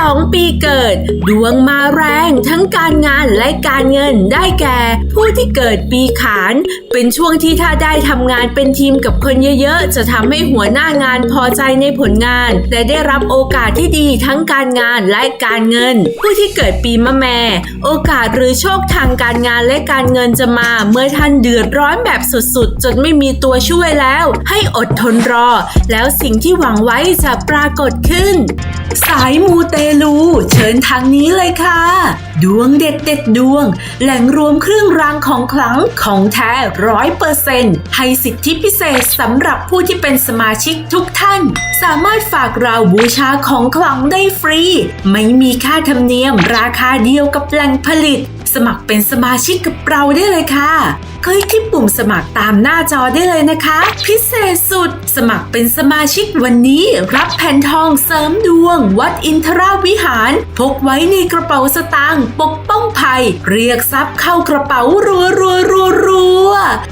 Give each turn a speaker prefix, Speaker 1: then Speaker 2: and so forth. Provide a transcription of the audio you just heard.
Speaker 1: 12ปีเกิด ดวงมาแรงทั้งการงานและการเงินได้แก่ ผู้ที่เกิดปีขาน เป็นช่วงที่ถ้าได้ทำงานเป็นทีมกับคนเยอะๆ จะทำให้หัวหน้างานพอใจในผลงาน และได้รับโอกาสที่ดีทั้งการงานและการเงิน ผู้ที่เกิดปีมะแม่ โอกาสหรือโชคทางการงานและการเงินจะมาเมื่อท่านเดือดร้อนแบบสุดๆ จนไม่มีตัวช่วยแล้ว ให้อดทนรอ แล้วสิ่งที่หวังไว้จะปรากฏขึ้น สายมูเตลู เชิญทางนี้เลยค่ะ ดวงเด็ดเด็ดดวง แหล่งรวมเครื่องรางของขลังของแท้ร้อยเปอร์เซนต์ให้สิทธิพิเศษสำหรับผู้ที่เป็นสมาชิกทุกท่าน สามารถฝากเราบูชาของขลังได้ฟรี ไม่มีค่าธรรมเนียมราคาเดียวกับแหล่งผลิต สมัครเป็นสมาชิกกับเราได้เลยค่ะ คลิกที่ปุ่มสมัครตามหน้าจอได้เลยนะคะ พิเศษสุด สมัครเป็นสมาชิกวันนี้ รับแผ่นทองเสริมดวง วัดอินทราวิหาร พกไว้ในกระเป๋าสตางค์ปกป้องภัย เรียกทรัพย์เข้ากระเป๋ารัวรัวรัว